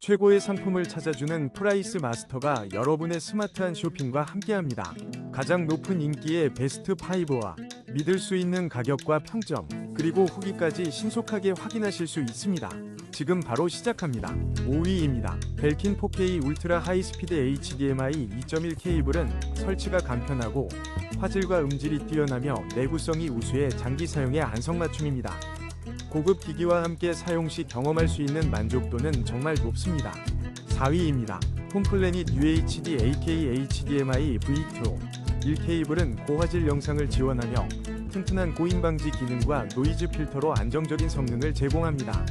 최고의 상품을 찾아주는 프라이스 마스터가 여러분의 스마트한 쇼핑과 함께합니다. 가장 높은 인기의 베스트 5와 믿을 수 있는 가격과 평점, 그리고 후기까지 신속하게 확인하실 수 있습니다. 지금 바로 시작합니다. 5위입니다. 벨킨 4K 울트라 하이스피드 HDMI 2.1 케이블은 설치가 간편하고 화질과 음질이 뛰어나며 내구성이 우수해 장기 사용에 안성맞춤입니다. 고급 기기와 함께 사용 시 경험할 수 있는 만족도는 정말 높습니다. 4위입니다. 홈플래닛 UHD AK HDMI V2 1 케이블은 고화질 영상을 지원하며 튼튼한 고인 방지 기능과 노이즈 필터로 안정적인 성능을 제공합니다.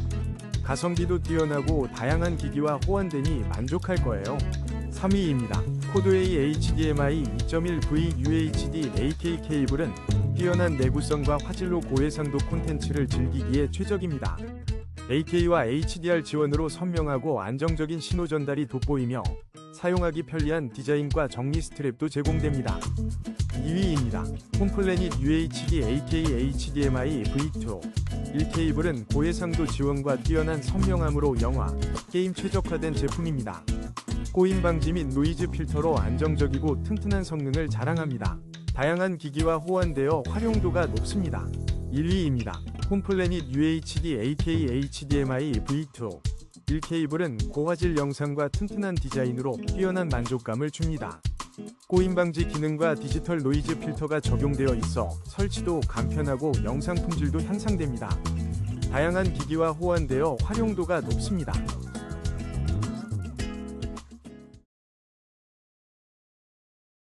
가성비도 뛰어나고 다양한 기기와 호환되니 만족할 거예요. 3위입니다. 코드웨이 HDMI 2.1V UHD AK 케이블은 뛰어난 내구성과 화질로 고해상도 콘텐츠를 즐기기에 최적입니다. AK와 HDR 지원으로 선명하고 안정적인 신호 전달이 돋보이며 사용하기 편리한 디자인과 정리 스트랩도 제공됩니다. 2위입니다. 홈플래닛 UHD AK HDMI V2 1 케이블은 고해상도 지원과 뛰어난 선명함으로 영화, 게임 최적화된 제품입니다. 꼬임 방지 및 노이즈 필터로 안정적이고 튼튼한 성능을 자랑합니다. 다양한 기기와 호환되어 활용도가 높습니다. 1위입니다. 홈플래닛 UHD AK HDMI V2 1 케이블은 고화질 영상과 튼튼한 디자인으로 뛰어난 만족감을 줍니다. 꼬임 방지 기능과 디지털 노이즈 필터가 적용되어 있어 설치도 간편하고 영상 품질도 향상됩니다. 다양한 기기와 호환되어 활용도가 높습니다.